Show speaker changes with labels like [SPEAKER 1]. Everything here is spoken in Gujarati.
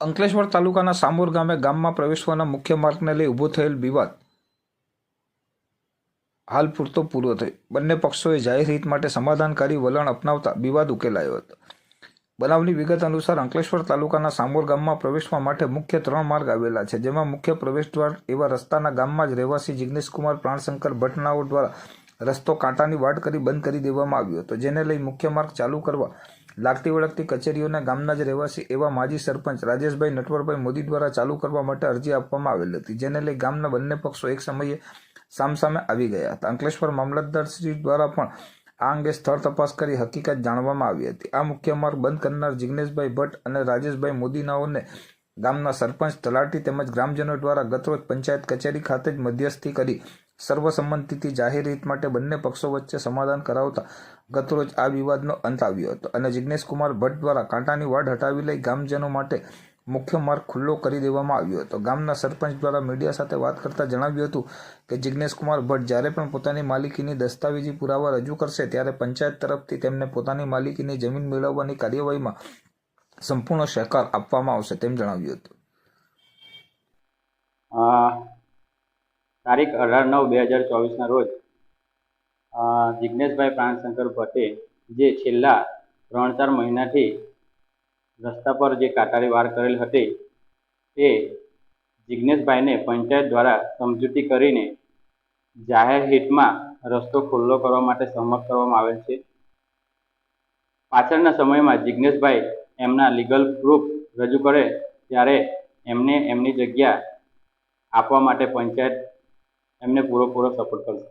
[SPEAKER 1] અંકલેશ્વર તાલુકાના સામોર ગામે ગામમાં પ્રવેશવાના મુખ્ય માર્ગને લઈ ઊભો થયેલ વિવાદ હાલ પૂરતો પૂરો થયો બંને પક્ષોએ જાહેર હિત માટે સમાધાનકારી વલણ અપનાવતા વિવાદ ઉકેલાયો હતો. બનાવની વિગત અનુસાર અંકલેશ્વર તાલુકાના સામોર ગામમાં પ્રવેશવા માટે મુખ્ય ત્રણ માર્ગ આવેલા છે, જેમાં મુખ્ય પ્રવેશદ્વાર એવા રસ્તાના ગામમાં જ રહેવાસી જિગ્નેશકુમાર પ્રાણશંકર ભટનાઓ દ્વારા રસ્તો કાંટાની વાડ કરી બંધ કરી દેવામાં આવ્યો હતો, જેને લઈ મુખ્ય માર્ગ ચાલુ કરવા લાગતી વળગતી કચેરીઓના ગામના જ રહેવાસી એવા માજી સરપંચ રાજેશભાઈ નટવરભાઈ મોદી દ્વારા ચાલુ કરવા માટે અરજી આપવામાં આવેલ હતી, જેને લઈ ગામના બંને પક્ષો એક સમયે સામસામે આવી ગયા હતા. અંકલેશ્વર મામલતદાર શ્રી દ્વારા પણ આ અંગે સ્થળ તપાસ કરી હકીકત જાણવામાં આવી હતી. આ મુખ્ય માર્ગ બંધ કરનાર જિગ્નેશભાઈ ભટ્ટ અને રાજેશભાઈ મોદીનાઓને ગામના સરપંચ તલાટી તેમજ ગ્રામજનો દ્વારા ગતરોજ પંચાયત કચેરી ખાતે જ મધ્યસ્થી કરી સર્વસંમતિથી જાહેર રીત માટે બંને પક્ષો વચ્ચે સમાધાન કરાવતા ગતરોજ આ વિવાદનો અંત આવ્યો હતો અને જિગ્નેશ કુમાર ભટ્ટ દ્વારા કાંટાની વાડ હટાવી લઈ ગામજનો માટે મુખ્ય માર્ગ ખુલ્લો કરી દેવામાં આવ્યો હતો. ગામના સરપંચ દ્વારા મીડિયા સાથે વાત કરતા જણાવ્યું હતું કે જિગ્નેશ કુમાર ભટ્ટ જ્યારે પણ પોતાની માલિકીની દસ્તાવેજી પુરાવા રજૂ કરશે ત્યારે પંચાયત તરફથી તેમને પોતાની માલિકીની જમીન મેળવવાની કાર્યવાહીમાં સંપૂર્ણ સહકાર આપવામાં આવશે તેમ જણાવ્યું હતું.
[SPEAKER 2] તારીખ અઢાર નવ બે હજાર ચોવીસના રોજ જિજ્ઞેશભાઈ પ્રાણશંકર ભટ્ટે જે છેલ્લા ત્રણ ચાર મહિનાથી રસ્તા પર જે કાટારી વાર કરેલ હતી તે જિજ્ઞેશભાઈને પંચાયત દ્વારા સમજૂતી કરીને જાહેર હિતમાં રસ્તો ખુલ્લો કરવા માટે સહમત કરવામાં આવેલ છે. પાછળના સમયમાં જિજ્ઞેશભાઈ એમના લીગલ પ્રૂફ રજૂ કરે ત્યારે એમને એમની જગ્યા આપવા માટે પંચાયત એમને પૂરો પૂરો સપોર્ટ કરશે.